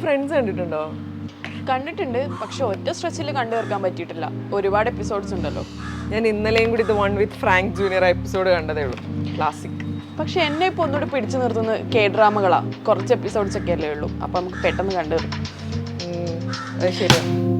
Friends കണ്ടിട്ടുണ്ടോ? കണ്ടിട്ടുണ്ട്. പക്ഷെ ഒറ്റ സ്ട്രെച്ചിൽ കണ്ടു തീർക്കാൻ പറ്റിയിട്ടില്ല. ഒരുപാട് എപ്പിസോഡ്സ് ഉണ്ടല്ലോ. ഞാൻ ഇന്നലെയും കൂടി ഇത് one with Frank junior episode കണ്ടതേ ഉള്ളൂ. ക്ലാസിക് പക്ഷെ എന്നെ ഇപ്പോൾ ഒന്നുകൂടി പിടിച്ചു നിർത്തുന്നത് കെ ഡ്രാമകളാണ് കുറച്ച് എപ്പിസോഡ്സ് ഒക്കെ അല്ലേ ഉള്ളൂ. അപ്പം നമുക്ക് പെട്ടെന്ന് കണ്ടു തീർക്കും. അത്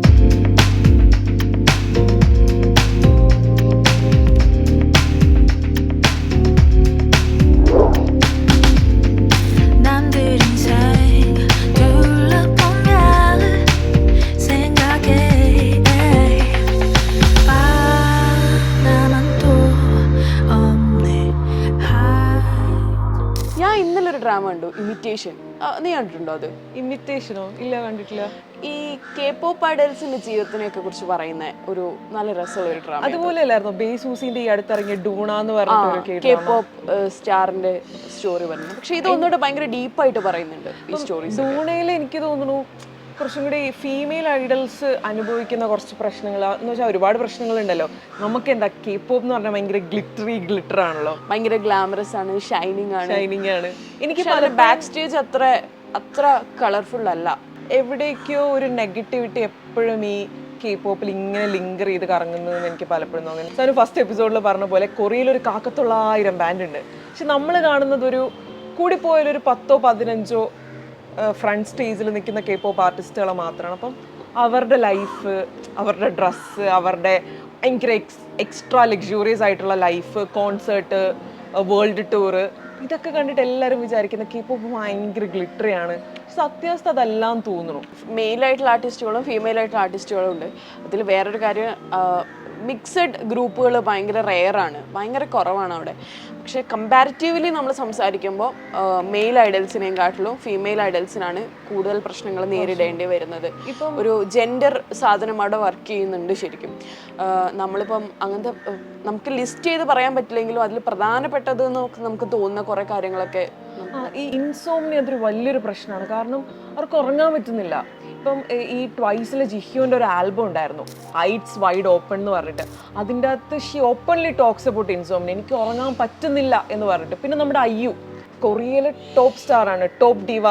ഡ്രാമ കണ്ടു ഇമിറ്റേഷൻ നീ കണ്ടിട്ടുണ്ടോ അത്? ഇമിറ്റേഷനോ ഇല്ല കണ്ടിട്ടില്ല. ഈ കെ പോപ്പ് ഐഡൽസിന്റെ ജീവിതത്തിനെയൊക്കെ കുറിച്ച് പറയുന്ന ഒരു നല്ല രസമുള്ള ഒരു ഡ്രാമ അതുപോലെ അല്ലായിരുന്നു ബേസൂസിന്റെ ഈ അടുത്തിറങ്ങിയ ഡൂണ എന്ന് പറഞ്ഞിട്ട് ഒരു കെ പോപ്പ് സ്റ്റാറിന്റെ സ്റ്റോറി പറഞ്ഞു പക്ഷെ ഇത് ഒന്നുകൂടെ ഭയങ്കര ഡീപ്പായിട്ട് പറയുന്നുണ്ട് ഈ സ്റ്റോറി ഡൂണയിൽ എനിക്ക് തോന്നുന്നു കുറച്ചും കൂടി ഫീമെയിൽ ഐഡൽസ് അനുഭവിക്കുന്ന കുറച്ച് പ്രശ്നങ്ങൾ എന്ന് വെച്ചാൽ ഒരുപാട് പ്രശ്നങ്ങളുണ്ടല്ലോ. നമുക്ക് എന്താ കെ പോപ്പ് എന്ന് പറഞ്ഞാൽ ഭയങ്കര ഗ്ലിറ്ററി ഗ്ലിറ്റർ ആണല്ലോ. ഭയങ്കര ഗ്ലാമറസ് ആണ് ഷൈനിങ് ആണ്. ഷൈനിങ് ആണ്. എനിക്ക് ബാക്ക് സ്റ്റേജ് അത്ര അത്ര കളർഫുൾ അല്ല. എവിടേക്കോ ഒരു നെഗറ്റിവിറ്റി എപ്പോഴും ഈ കെ പോപ്പിൽ ഇങ്ങനെ ലിങ്കർ ചെയ്ത് കറങ്ങുന്നതെന്ന് എനിക്ക് പലപ്പോഴും തോന്നുന്നു. സാർ ഫസ്റ്റ് എപ്പിസോഡിൽ പറഞ്ഞ പോലെ കൊറിയയിൽ ഒരു കാക്കത്തുള്ള ആയിരം ബാൻഡ് ഉണ്ട്. പക്ഷെ നമ്മൾ കാണുന്നത് ഒരു കൂടിപ്പോയാലൊരു പത്തോ പതിനഞ്ചോ ഫ്രണ്ട് സ്റ്റേജിൽ നിൽക്കുന്ന കെ പോപ്പ് ആർട്ടിസ്റ്റുകളെ മാത്രമാണ്. അപ്പം അവരുടെ ലൈഫ് അവരുടെ ഡ്രസ്സ് അവരുടെ ഭയങ്കര എക്സ് എക്സ്ട്രാ ലക്ഷൂറിയസ് ആയിട്ടുള്ള ലൈഫ് കോൺസേർട്ട് വേൾഡ് ടൂറ് ഇതൊക്കെ കണ്ടിട്ട് എല്ലാവരും വിചാരിക്കുന്ന കെ പോപ്പ് ഭയങ്കര ഗ്ലിറ്ററിയാണ് സത്യാവസ്ഥ അതെല്ലാം തോന്നുന്നു. മെയിൽ ആയിട്ടുള്ള ആർട്ടിസ്റ്റുകളും ഫീമെയിൽ ആയിട്ടുള്ള ആർട്ടിസ്റ്റുകളും ഉണ്ട്. അതിൽ വേറൊരു കാര്യം മിക്സഡ് ഗ്രൂപ്പുകൾ ഭയങ്കര റെയറാണ് ഭയങ്കര കുറവാണ് അവിടെ. പക്ഷേ കമ്പാരിറ്റീവ്ലി നമ്മൾ സംസാരിക്കുമ്പോൾ മെയിൽ ഐഡൽസിനെയും കാട്ടിലും ഫീമെയിൽ ഐഡൽസിനാണ് കൂടുതൽ പ്രശ്നങ്ങൾ നേരിടേണ്ടി വരുന്നത്. ഇപ്പം ഒരു ജെൻഡർ സാധനം അവിടെ വർക്ക് ചെയ്യുന്നുണ്ട് ശരിക്കും. നമ്മളിപ്പം അങ്ങനത്തെ നമുക്ക് ലിസ്റ്റ് ചെയ്ത് പറയാൻ പറ്റില്ലെങ്കിലും അതിൽ പ്രധാനപ്പെട്ടത് നമുക്ക് നമുക്ക് തോന്നുന്ന കുറേ കാര്യങ്ങളൊക്കെ ഈ ഇൻസോമിനി അതൊരു വലിയൊരു പ്രശ്നമാണ്. കാരണം അവർക്ക് ഉറങ്ങാൻ പറ്റുന്നില്ല. ഇപ്പം ഈ ട്വൈസിലെ ജിഹ്യോന്റെ ഒരു ആൽബം ഉണ്ടായിരുന്നു. ഹൈറ്റ്സ് വൈഡ് ഓപ്പൺ എന്ന് പറഞ്ഞിട്ട്. അതിന്റെ അകത്ത് she openly talks about insomnia എനിക്ക് ഉറങ്ങാൻ പറ്റുന്നില്ല എന്ന് പറഞ്ഞിട്ട്. പിന്നെ നമ്മുടെ അയ്യു കൊറിയയിലെ ടോപ്പ് സ്റ്റാർ ആണ് ടോപ്പ് ഡിവ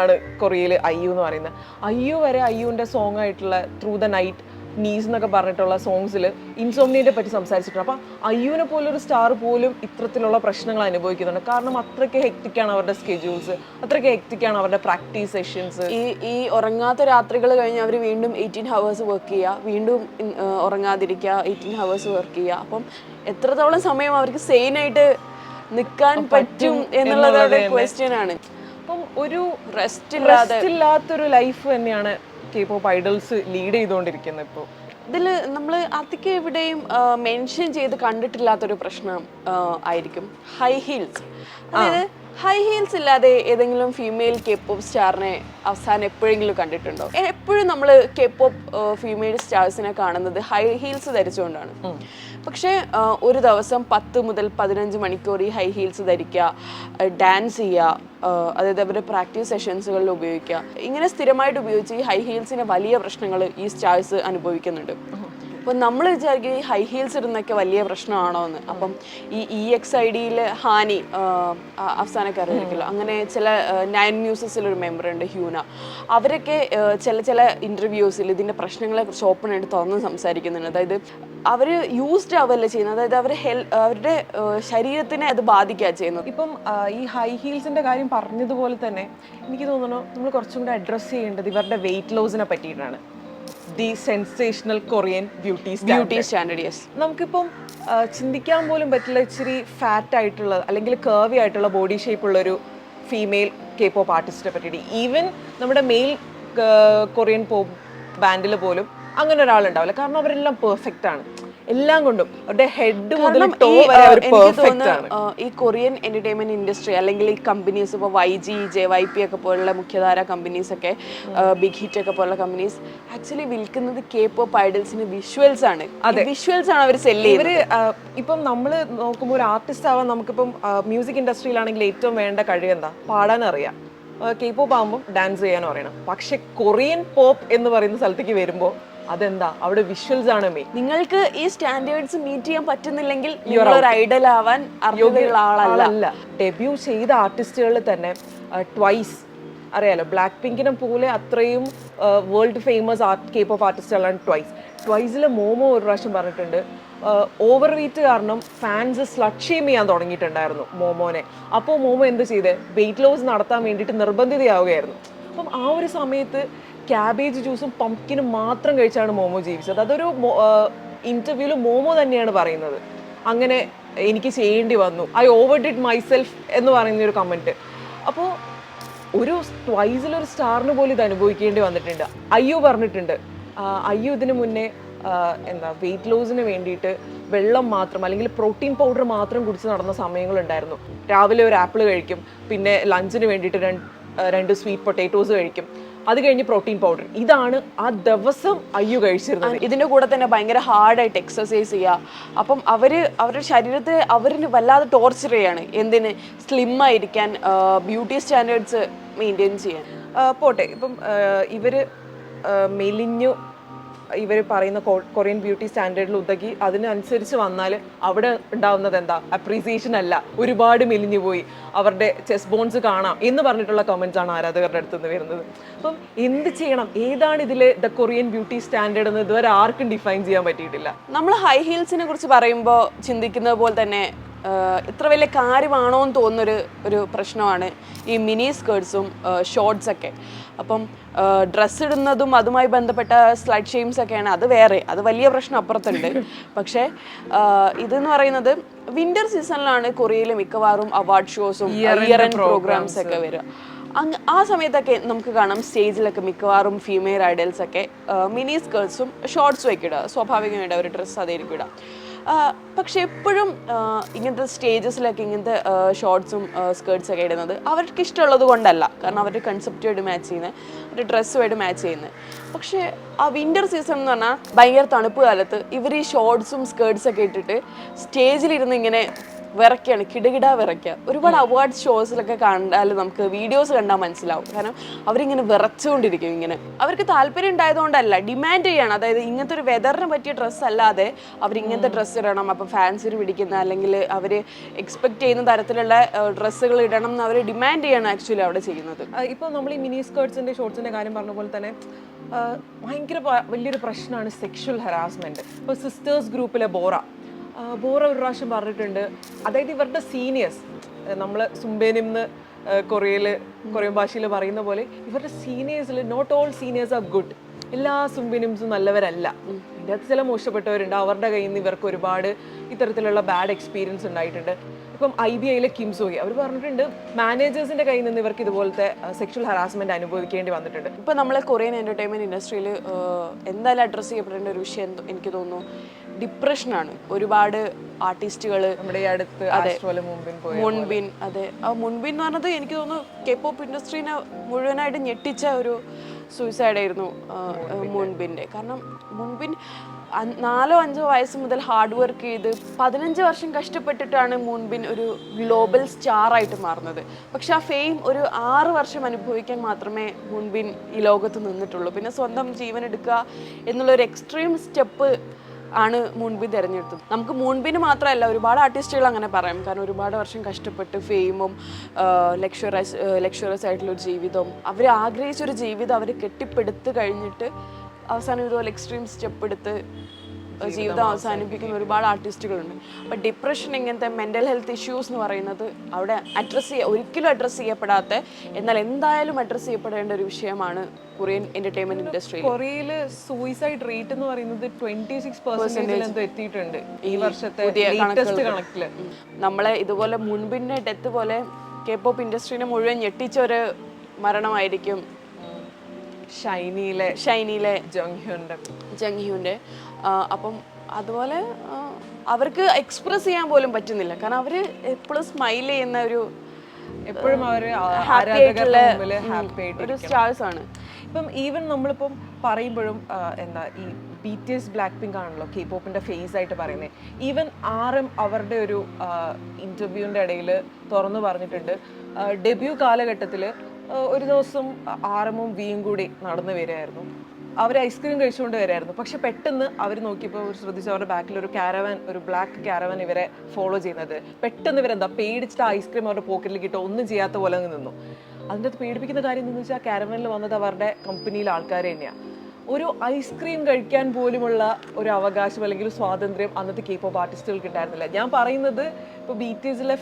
ആണ് കൊറിയയിൽ അയ്യു എന്ന് പറയുന്നത്. അയ്യു വരെ അയ്യുവിന്റെ സോങ് ആയിട്ടുള്ള ത്രൂ ദ നൈറ്റ് നീസ് എന്നൊക്കെ പറഞ്ഞിട്ടുള്ള സോങ്സിൽ ഇൻസോമിനിയെ പറ്റി സംസാരിച്ചിട്ടുണ്ട്. അപ്പം അയ്യുവിനെ പോലൊരു സ്റ്റാർ പോലും ഇത്തരത്തിലുള്ള പ്രശ്നങ്ങൾ അനുഭവിക്കുന്നുണ്ട്. കാരണം അത്രയ്ക്ക് ഹെക്റ്റിക്കാണ് അവരുടെ സ്കെഡ്യൂൾസ് അത്രയ്ക്ക് ഹെക്റ്റിക്കാണ് അവരുടെ പ്രാക്ടീസ് സെഷൻസ് ഈ ഈ ഉറങ്ങാത്ത രാത്രികൾ കഴിഞ്ഞ് അവർ വീണ്ടും എയ്റ്റീൻ ഹവേഴ്സ് വർക്ക് ചെയ്യുക വീണ്ടും ഉറങ്ങാതിരിക്കുക എയ്റ്റീൻ ഹവേഴ്സ് വർക്ക് ചെയ്യുക. അപ്പം എത്രത്തോളം സമയം അവർക്ക് സെയിൻ ആയിട്ട് നിൽക്കാൻ പറ്റും എന്നുള്ളത് ഒരു ക്വസ്റ്റ്യൻ ആണ്. അപ്പം ഒരു റെസ്റ്റ് ഇല്ലാതെ rest ഇല്ലാത്തൊരു ലൈഫ് തന്നെയാണ് കെ പോപ്പ് ഐഡൽസ് ലീഡ് ചെയ്തുകൊണ്ടിരിക്കുന്നത് ഇപ്പോൾ ഇതിൽ നമ്മൾ അധികം എവിടെയും മെൻഷൻ ചെയ്ത് കണ്ടിട്ടില്ലാത്തൊരു പ്രശ്നം ആയിരിക്കും. ഹൈ ഹീൽസ് അതായത് ഹൈ ഹീൽസ് ഇല്ലാതെ ഏതെങ്കിലും ഫീമെയിൽ കെ പോപ്പ് സ്റ്റാറിനെ അവസാനം എപ്പോഴെങ്കിലും കണ്ടിട്ടുണ്ടോ? എപ്പോഴും നമ്മൾ കെ പോപ്പ് ഫീമെയിൽ സ്റ്റാർസിനെ കാണുന്നത് ഹൈ ഹീൽസ് ധരിച്ചുകൊണ്ടാണ്. പക്ഷേ ഒരു ദിവസം പത്ത് മുതൽ പതിനഞ്ച് മണിക്കൂർ ഈ ഹൈ ഹീൽസ് ധരിക്കുക ഡാൻസ് ചെയ്യുക അതായത് അവരുടെ പ്രാക്ടീസ് സെഷൻസുകളിൽ ഉപയോഗിക്കുക ഇങ്ങനെ സ്ഥിരമായിട്ട് ഉപയോഗിച്ച് ഈ ഹൈ ഹീൽസിന് വലിയ പ്രശ്നങ്ങൾ ഈ സ്റ്റാർസ് അനുഭവിക്കുന്നുണ്ട്. അപ്പോൾ നമ്മൾ വിചാരിക്കും ഈ ഹൈ ഹീൽസ് ഇടുന്നൊക്കെ വലിയ പ്രശ്നമാണോ എന്ന് അപ്പം ഈ ഇ എക്സ് ഐ ഡിയിൽ ഹാനി അഫ്സാനക്കാരായിരിക്കുമല്ലോ അങ്ങനെ ചില നയൻ മ്യൂസസിൽ ഒരു മെമ്പർ ഉണ്ട് ഹ്യൂന. അവരൊക്കെ ചില ചില ഇന്റർവ്യൂസിൽ ഇതിന്റെ പ്രശ്നങ്ങളെ കുറിച്ച് ഓപ്പൺ ആയിട്ട് തുറന്ന് സംസാരിക്കുന്നുണ്ട്. അതായത് അവർ യൂസ്ഡ് ആവല്ലേ ചെയ്യുന്നത്? അതായത് അവർ ഹെൽ അവരുടെ ശരീരത്തിനെ അത് ബാധിക്കുക ചെയ്യുന്നത്. ഇപ്പം ഈ ഹൈ ഹീൽസിന്റെ കാര്യം പറഞ്ഞതുപോലെ തന്നെ എനിക്ക് തോന്നുന്നു നമ്മൾ കുറച്ചും കൂടെ അഡ്രസ്സ് ചെയ്യേണ്ടത് ഇവരുടെ വെയിറ്റ് ലോസിനെ പറ്റിയിട്ടാണ്. The sensational Korean beauty beauty standard yes നമുക്കിപ്പം ചിന്തിക്കാൻ പോലും പറ്റില്ല ഇച്ചിരി ഫാറ്റ് ആയിട്ടുള്ള അല്ലെങ്കിൽ കേർവി ആയിട്ടുള്ള ബോഡി ഷേപ്പ് ഉള്ളൊരു ഫീമെയിൽ കെ പോപ്പ് ആർട്ടിസ്റ്റിനെ പറ്റിയിട്ട്. ഈവൻ നമ്മുടെ മെയിൽ കൊറിയൻ പോപ്പ് ബാൻഡിൽ പോലും അങ്ങനെ ഒരാളുണ്ടാവില്ല. കാരണം അവരെല്ലാം പെർഫെക്റ്റ് ആണ്. എല്ലാം കൊണ്ടും അവരുടെ ഹെഡ് മുതൽ ടോ വരെ അവർ പെർഫെക്റ്റ് ആണ്. ഈ കൊറിയൻ എന്റർടൈൻമെന്റ് ഇൻഡസ്ട്രി അല്ലെങ്കിൽ ഈ കമ്പനീസ് ഇപ്പോൾ Y G J Y P ഒക്കെ പോലുള്ള മുഖ്യധാര കമ്പനീസ് ഒക്കെ ബിഗ് ഹിറ്റ് ഒക്കെ പോലുള്ള കമ്പനീസ് ആക്ച്വലി വിൽക്കുന്നത് കെ പോപ്പ് ഐഡൽസിന് വിഷ്വൽസ് ആണ്. അതെ. വിഷ്വൽസ് ആണ് അവർ സെൽ ചെയ്യുന്നത്. ഇപ്പം നമ്മൾ നോക്കുമ്പോൾ ഒരു ആർട്ടിസ്റ്റ് ആവാൻ നമുക്കിപ്പം മ്യൂസിക് ഇൻഡസ്ട്രിയിലാണെങ്കിൽ ഏറ്റവും വേണ്ട കഴിവ് എന്താ? പാടാൻ അറിയാം. കെ പോപ്പ് ആകുമ്പോൾ ഡാൻസ് ചെയ്യാനും അറിയണം പക്ഷെ കൊറിയൻ പോപ്പ് എന്ന് പറയുന്ന സ്ഥലത്തേക്ക് വരുമ്പോൾ അതെന്താ? അവിടെ വിഷ്വൽസ് ആണ് മെയിൻ നിങ്ങൾക്ക് ഈ സ്റ്റാൻഡേർഡ്സ് മീറ്റ് ചെയ്യാൻ പറ്റുന്നില്ലെങ്കിൽ ഒരു ഐഡൽ ആവാൻ അർഹതയുള്ള ആളല്ല. ഡെബ്യൂ ചെയ്ത ആർട്ടിസ്റ്റുകളിൽ തന്നെ ട്വൈസ് അറിയാലോ ബ്ലാക്ക് പിങ്കിനെ പോലെ അത്രയും world famous art Cape of ആർട്ടിസ്റ്റുകളാണ് ട്വൈസ് ട്വൈസിലെ മോമോ ഒരു പ്രാവശ്യം പറഞ്ഞിട്ടുണ്ട്. ഓവർ വെയിറ്റ് കാരണം ഫാൻസ് സ്ലട്ട് ഷെയിം ചെയ്യാൻ തുടങ്ങിയിട്ടുണ്ടായിരുന്നു മോമോനെ അപ്പോൾ മോമോ എന്ത് ചെയ്ത്? വെയിറ്റ് ലോസ് നടത്താൻ വേണ്ടിയിട്ട് നിർബന്ധിതയാവുകയായിരുന്നു. അപ്പം ആ ഒരു സമയത്ത് ക്യാബേജ് ജ്യൂസും പംകിനും മാത്രം കഴിച്ചാണ് മോമോ ജീവിച്ചത്. അതൊരു ഇന്റർവ്യൂവിൽ മോമോ തന്നെയാണ് പറയുന്നത്. അങ്ങനെ എനിക്ക് ചെയ്യേണ്ടി വന്നു. ഐ ഓവർ ഡിഡ് മൈസെൽഫ് എന്ന് പറയുന്ന ഒരു കമന്റ് അപ്പോൾ ഒരു ട്വൈസിൽ ഒരു സ്റ്റാറിന് പോലും ഇത് അനുഭവിക്കേണ്ടി വന്നിട്ടുണ്ട്. അയ്യോ പറഞ്ഞിട്ടുണ്ട്. അയ്യോ ഇതിന് മുന്നേ എന്താ വെയിറ്റ് ലോസിന് വേണ്ടിയിട്ട് വെള്ളം മാത്രം അല്ലെങ്കിൽ പ്രോട്ടീൻ പൗഡർ മാത്രം കുടിച്ച് നടന്ന സമയങ്ങളുണ്ടായിരുന്നു. രാവിലെ ഒരു ആപ്പിൾ കഴിക്കും. പിന്നെ ലഞ്ചിന് വേണ്ടിയിട്ട് രണ്ട് രണ്ട് സ്വീറ്റ് പൊട്ടേറ്റോസ് കഴിക്കും. അത് കഴിഞ്ഞ് പ്രോട്ടീൻ പൗഡർ ഇതാണ് ആ ദിവസം അയ്യു കഴിച്ചിരുന്നത്. ഇതിന്റെ കൂടെ തന്നെ ഭയങ്കര ഹാർഡായിട്ട് എക്സസൈസ് ചെയ്യുക അപ്പം അവർ അവരുടെ ശരീരത്തെ അവരിന് വല്ലാതെ ടോർച്ചർ ചെയ്യാണ്. എന്തിന്? സ്ലിം ആയിരിക്കാൻ ബ്യൂട്ടി സ്റ്റാൻഡേർഡ്സ് മെയിന്റെയിൻ ചെയ്യാൻ. പോട്ടെ. ഇപ്പം ഇവർ മെലിഞ്ഞു ഇവർ പറയുന്ന കൊറിയൻ ബ്യൂട്ടി സ്റ്റാൻഡേർഡിൽ ഉതകി അതിനനുസരിച്ച് വന്നാൽ അവിടെ ഉണ്ടാവുന്നത് എന്താ? അപ്രീസിയേഷൻ അല്ല. ഒരുപാട് മെലിഞ്ഞു പോയി. അവരുടെ ചെസ് ബോൺസ് കാണാം എന്ന് പറഞ്ഞിട്ടുള്ള കമൻസ് ആണ് ആരാധകരുടെ അടുത്ത് നിന്ന് വരുന്നത്. അപ്പം എന്ത് ചെയ്യണം? ഏതാണ് ഇതിൽ ദ കൊറിയൻ ബ്യൂട്ടി സ്റ്റാൻഡേർഡ് എന്ന് ഇതുവരെ ആർക്കും ഡിഫൈൻ ചെയ്യാൻ പറ്റിയിട്ടില്ല. നമ്മൾ ഹൈ ഹീൽസിനെ കുറിച്ച് പറയുമ്പോൾ ചിന്തിക്കുന്നത് പോലെ തന്നെ ഇത്ര വലിയ കാര്യമാണോ എന്ന് തോന്നുന്നൊരു ഒരു പ്രശ്നമാണ് ഈ മിനി സ്കേർട്സും ഷോർട്ട്സൊക്കെ അപ്പം ഡ്രസ്സ് ഇടുന്നതും അതുമായി ബന്ധപ്പെട്ട സ്ലഡ് ഷെയിംസ് ഒക്കെയാണ്. അത് വേറെ അത് വലിയ പ്രശ്നം അപ്പുറത്തുണ്ട്. പക്ഷേ ഇതെന്ന് പറയുന്നത് വിന്റർ സീസണിലാണ് കൊറിയയിൽ മിക്കവാറും അവാർഡ് ഷോസും ഇയർ എൻഡ് പ്രോഗ്രാംസ് ഒക്കെ വരിക. അങ്ങ് ആ സമയത്തൊക്കെ നമുക്ക് കാണാം സ്റ്റേജിലൊക്കെ മിക്കവാറും ഫീമെയിൽ ഐഡൽസ് ഒക്കെ മിനി സ്കേർട്സും ഷോർട്സും ഒക്കെ ഇടുക. സ്വാഭാവികമായിട്ട് ഒരു ഡ്രസ്സ് അതായിരിക്കും ഇടുക. പക്ഷെ എപ്പോഴും ഇങ്ങനത്തെ സ്റ്റേജസിലൊക്കെ ഇങ്ങനത്തെ ഷോർട്സും സ്കേർട്സ് ഒക്കെ ഇടുന്നത് അവർക്ക് ഇഷ്ടമുള്ളത് കൊണ്ടല്ല. കാരണം അവരുടെ കൺസെപ്റ്റുമായിട്ട് മാച്ച് ചെയ്യുന്നത് അവരുടെ ഡ്രസ്സുമായിട്ട് മാച്ച് ചെയ്യുന്നത് പക്ഷേ ആ വിന്റർ സീസൺ എന്ന് പറഞ്ഞാൽ ഭയങ്കര തണുപ്പ് കാലത്ത് ഇവർ ഈ ഷോർട്സും സ്കേർട്സൊക്കെ ഇട്ടിട്ട് സ്റ്റേജിലിരുന്ന് ഇങ്ങനെ വിറയ്ക്കാണ് കിടകിട വിറയ്ക്കുക ഒരുപാട് അവാർഡ് ഷോസിലൊക്കെ കണ്ടാൽ നമുക്ക് വീഡിയോസ് കണ്ടാൽ മനസ്സിലാവും. കാരണം അവരിങ്ങനെ വിറച്ചുകൊണ്ടിരിക്കും ഇങ്ങനെ. അവർക്ക് താല്പര്യം ഉണ്ടായതുകൊണ്ടല്ല ഡിമാൻഡ് ചെയ്യാണ്. അതായത് ഇങ്ങനത്തെ ഒരു വെതറിന് പറ്റിയ ഡ്രസ്സ് അല്ലാതെ അവർ ഇങ്ങനത്തെ ഡ്രസ്സ് ഇടണം. അപ്പം ഫാൻസിന് പിടിക്കുന്ന അല്ലെങ്കിൽ അവർ എക്സ്പെക്ട് ചെയ്യുന്ന തരത്തിലുള്ള ഡ്രസ്സുകൾ ഇടണം എന്ന് അവർ ഡിമാൻഡ് ചെയ്യാണ് ആക്ച്വലി അവിടെ ചെയ്യുന്നത്. ഇപ്പോൾ നമ്മൾ ഈ മിനി സ്കേർട്സിന്റെ ഷോർട്സിന്റെ കാര്യം പറഞ്ഞ പോലെ തന്നെ ഭയങ്കര വലിയൊരു പ്രശ്നമാണ് സെക്ഷൽ ഹറാസ്മെന്റ് ഇപ്പോൾ സിസ്റ്റേഴ്സ് ഗ്രൂപ്പിലെ ബോറ. ബോറ ഒരു പ്രാവശ്യം പറഞ്ഞിട്ടുണ്ട്. അതായത് ഇവരുടെ സീനിയേഴ്സ് നമ്മൾ സുംബേനിന്ന് കൊറിയയിൽ കൊറിയൻ ഭാഷയിൽ പറയുന്ന പോലെ ഇവരുടെ സീനിയേഴ്സിൽ not all seniors are good എല്ലാ സുംബിനിംസും നല്ലവരല്ല. ഇതിന്റെ അകത്ത് ചില മോശപ്പെട്ടവരുണ്ട്. അവരുടെ കയ്യിൽ നിന്ന് ഇവർക്ക് ഒരുപാട് ഇത്തരത്തിലുള്ള ബാഡ് എക്സ്പീരിയൻസ് ഉണ്ടായിട്ടുണ്ട്. ഇപ്പം ഐ ബി ഐയിലെ കിംസോയി അവർ പറഞ്ഞിട്ടുണ്ട് മാനേജേഴ്സിന്റെ കയ്യിൽ നിന്ന് ഇവർക്ക് ഇതുപോലത്തെ സെക്ഷൽ ഹറാസ്മെന്റ് അനുഭവിക്കേണ്ടി വന്നിട്ടുണ്ട്. ഇപ്പൊ നമ്മളെ കൊറിയൻ എന്റർടൈൻമെന്റ് ഇൻഡസ്ട്രിയിൽ എന്തായാലും അഡ്രസ്സ് ചെയ്യപ്പെടേണ്ട ഒരു വിഷയം എനിക്ക് തോന്നുന്നു. ഡിപ്രഷനാണ് ഒരുപാട് ആർട്ടിസ്റ്റുകൾ നമ്മുടെ ഈ അടുത്ത് മുൻപിൻ അതെ. ആ മുൻപിൻ എന്ന് പറഞ്ഞത് എനിക്ക് തോന്നുന്നു കെ പോപ്പ് ഇൻഡസ്ട്രീനെ മുഴുവനായിട്ട് ഞെട്ടിച്ച ഒരു സൂയിസൈഡ് ആയിരുന്നു മുൻപിന്റെ. കാരണം മുൻപിൻ നാലോ അഞ്ചോ വയസ്സ് മുതൽ ഹാർഡ് വർക്ക് ചെയ്ത് പതിനഞ്ച് വർഷം കഷ്ടപ്പെട്ടിട്ടാണ് മുൻപിൻ ഒരു ഗ്ലോബൽ സ്റ്റാർ ആയിട്ട് മാറുന്നത്. പക്ഷെ ആ ഫെയിം ഒരു ആറ് വർഷം അനുഭവിക്കാൻ മാത്രമേ മുൻപിൻ ഈ ലോകത്ത് നിന്നിട്ടുള്ളൂ. പിന്നെ സ്വന്തം ജീവൻ എടുക്കുക എന്നുള്ളൊരു എക്സ്ട്രീം സ്റ്റെപ്പ് ആണ് മുൻപിൻ തിരഞ്ഞെടുത്തത്. നമുക്ക് മുൻപിന് മാത്രമല്ല ഒരുപാട് ആർട്ടിസ്റ്റുകൾ അങ്ങനെ പറയാം. കാരണം ഒരുപാട് വർഷം കഷ്ടപ്പെട്ട് ഫെയിമും ലക്ഷറസ് ലക്ഷറസ് ആയിട്ടുള്ള ഒരു ജീവിതവും അവർ ആഗ്രഹിച്ചൊരു ജീവിതം അവർ കെട്ടിപ്പടുത്ത് കഴിഞ്ഞിട്ട് അവസാനം ഇതുപോലെ എക്സ്ട്രീം സ്റ്റെപ്പ് എടുത്ത് ജീവിതം അവസാനിപ്പിക്കുന്ന ഒരുപാട് ആർട്ടിസ്റ്റുകളുണ്ട്. അപ്പം ഡിപ്രഷൻ ഇങ്ങനത്തെ മെന്റൽ ഹെൽത്ത് ഇഷ്യൂസ് എന്ന് പറയുന്നത് അവിടെ അഡ്രസ്സ് ചെയ്യുക ഒരിക്കലും അഡ്രസ്സ് ചെയ്യപ്പെടാത്ത എന്നാൽ എന്തായാലും അഡ്രസ്സ് ചെയ്യപ്പെടേണ്ട ഒരു വിഷയമാണ് കൊറിയൻ എന്റർടൈൻമെന്റ് ഇൻഡസ്ട്രി കൊറിയയിൽ സൂയിസൈഡ് റേറ്റ് എന്ന് പറയുന്നത് ട്വന്റി സിക്സ് പെർസെന്റേജിൽ എത്തിയിട്ടുണ്ട് ഈ വർഷത്തെ കണക്കിൽ നമ്മളെ ഇതുപോലെ മുൻപിന്റെ ഡെത്ത് പോലെ കെ പോപ്പ് ഇൻഡസ്ട്രീനെ മുഴുവൻ ഞെട്ടിച്ച ഒരു മരണമായിരിക്കും ഷൈനിയിലെ ഷൈനിയിലെ ജംഗ്ഹ്യൂന്റെ. ജംഗ്ഹ്യൂന്റെ അപ്പം അതുപോലെ അവർക്ക് എക്സ്പ്രസ് ചെയ്യാൻ പോലും പറ്റുന്നില്ല. കാരണം അവർ എപ്പോഴും സ്മൈൽ ചെയ്യുന്ന ഒരു എപ്പോഴും അവർ ഹാപ്പി ആയിട്ടുള്ള ഒരു സ്റ്റാർസ് ആണ്. ഇപ്പം ഈവൻ നമ്മളിപ്പം പറയുമ്പോഴും എന്താ ഈ B T S black pink ആണല്ലോ കെ പോപ്പിന്റെ ഫേസ് ആയിട്ട് പറയുന്നത് ഈവൻ ആറും അവരുടെ ഒരു ഇന്റർവ്യൂവിന്റെ ഇടയിൽ തുറന്നു പറഞ്ഞിട്ടുണ്ട്. ഡെബ്യൂ കാലഘട്ടത്തിൽ ഒരു ദിവസം ആറമും വിയും കൂടി നടന്നു വരികയായിരുന്നു. അവർ ഐസ്ക്രീം കഴിച്ചുകൊണ്ട് വരായിരുന്നു. പക്ഷെ പെട്ടെന്ന് അവർ നോക്കിയപ്പോൾ ശ്രദ്ധിച്ചു അവരുടെ ബാക്കിൽ ഒരു കാരവൻ ഒരു ബ്ലാക്ക് കാരവൻ ഇവരെ ഫോളോ ചെയ്യുന്നത്. പെട്ടെന്ന് ഇവരെന്താ പേടിച്ചിട്ട് ഐസ്ക്രീം അവരുടെ പോക്കറ്റിൽ ഇട്ടോ ഒന്നും ചെയ്യാത്ത പോലെ അങ്ങ് നിന്നു. അതിന്റെ അത് പേടിപ്പിക്കുന്ന കാര്യം എന്ന് വെച്ചാൽ കാരവനിൽ വന്നത് അവരുടെ കമ്പനിയിലെ ആൾക്കാർ തന്നെയാണ് ഒരു ഐസ്ക്രീം കഴിക്കാൻ പോലുമുള്ള ഒരു അവകാശം അല്ലെങ്കിൽ സ്വാതന്ത്ര്യം അന്നത്തെ കെ പോപ്പ് ആർട്ടിസ്റ്റുകൾക്ക് ഉണ്ടായിരുന്നില്ല. ഞാൻ പറയുന്നത് ഇപ്പോൾ ബി ടി എസിലെ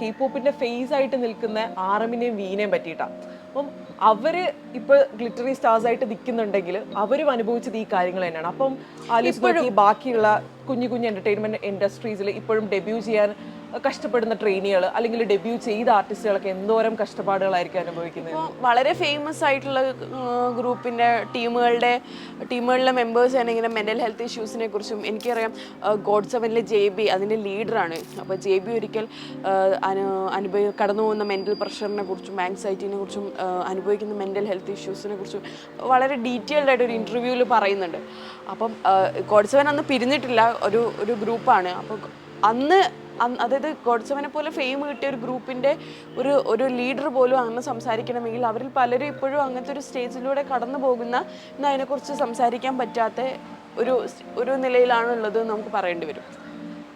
കെ പോപ്പിന്റെ ഫേസ് ആയിട്ട് നിൽക്കുന്ന ആറമിനെയും വീനെയും പറ്റിയിട്ടാണ് അപ്പം അവർ ഇപ്പൊ ഗ്ലിറ്ററി സ്റ്റാർസ് ആയിട്ട് നിൽക്കുന്നുണ്ടെങ്കിൽ അവരും അനുഭവിച്ചത് ഈ കാര്യങ്ങൾ തന്നെയാണ്. അപ്പം ആലോചിച്ച് നോക്കി ബാക്കിയുള്ള കുഞ്ഞു കുഞ്ഞു എന്റർടൈൻമെന്റ് ഇൻഡസ്ട്രീസിൽ ഇപ്പോഴും ഡെബ്യൂ ചെയ്യാൻ കഷ്ടപ്പെടുന്ന ട്രെയിനികൾ അല്ലെങ്കിൽ ഡെബ്യൂ ചെയ്ത ആർട്ടിസ്റ്റുകളൊക്കെ എന്തോരം കഷ്ടപ്പാടുകളായിരിക്കും അനുഭവിക്കുന്നത്? വളരെ ഫേമസ് ആയിട്ടുള്ള ഗ്രൂപ്പിന്റെ ടീമുകളുടെ ടീമുകളിലെ മെമ്പേഴ്സ് ഇങ്ങനെ മെന്റൽ ഹെൽത്ത് ഇഷ്യൂസിനെ കുറിച്ചും എനിക്കറിയാം. ഗോഡ് സെവനിലെ ജെ ബി അതിന്റെ ലീഡറാണ് അപ്പോൾ ജെ ബി ഒരിക്കൽ അനു അനുഭവ കടന്നു പോകുന്ന മെന്റൽ പ്രഷറിനെ കുറിച്ചും ആങ്സൈറ്റിനെ കുറിച്ചും അനുഭവിക്കുന്ന മെന്റൽ ഹെൽത്ത് ഇഷ്യൂസിനെ കുറിച്ചും വളരെ ഡീറ്റെയിൽഡ് ആയിട്ട് ഒരു ഇന്റർവ്യൂവിൽ പറയുന്നുണ്ട്. അപ്പം ഗോഡ് സെവൻ അന്ന് പിരിഞ്ഞിട്ടില്ല ഒരു ഒരു ഗ്രൂപ്പാണ് അപ്പോൾ അന്ന് അതായത് ഗോഡ്സവനെ പോലെ ഫെയിം കിട്ടിയ ഒരു ഗ്രൂപ്പിന്റെ ഒരു ഒരു ലീഡർ പോലും അങ്ങനെ സംസാരിക്കണമെങ്കിൽ അവരിൽ പലരും ഇപ്പോഴും അങ്ങനത്തെ ഒരു സ്റ്റേജിലൂടെ കടന്നു പോകുന്ന അതിനെക്കുറിച്ച് സംസാരിക്കാൻ പറ്റാത്ത ഒരു ഒരു നിലയിലാണുള്ളത് നമുക്ക് പറയേണ്ടി വരും.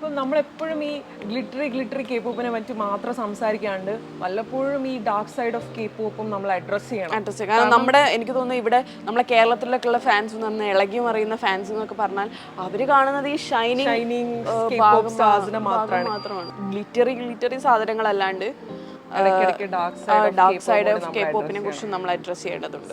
അപ്പം നമ്മളെപ്പോഴും ഈ ഗ്ലിറ്ററി ഗ്ലിറ്ററി കെ പോപ്പിനെ പറ്റി മാത്രം സംസാരിക്കാണ്ട് വല്ലപ്പോഴും ഈ ഡാർക്ക് സൈഡ് ഓഫ് കെ പോപ്പും നമ്മൾ അഡ്രസ് ചെയ്യണം. അഡ്രസ് കാരണം നമ്മുടെ എനിക്ക് തോന്നുന്നു ഇവിടെ നമ്മളെ കേരളത്തിലൊക്കെയുള്ള ഫാൻസ് എന്ന് പറഞ്ഞാൽ ഇളകി മറിയുന്ന ഫാൻസ് എന്നൊക്കെ പറഞ്ഞാൽ അവർ കാണുന്നത് ഈ ഷൈനിങ് ഷൈനിങ് മാത്രമാണ്. ഗ്ലിറ്ററി ഗ്ലിറ്ററി സാധനങ്ങളല്ലാണ്ട് ഡാർക്ക് സൈഡ് ഓഫ് കെ പോപ്പിനെ കുറിച്ചും നമ്മൾ അഡ്രസ് ചെയ്യേണ്ടതുണ്ട്.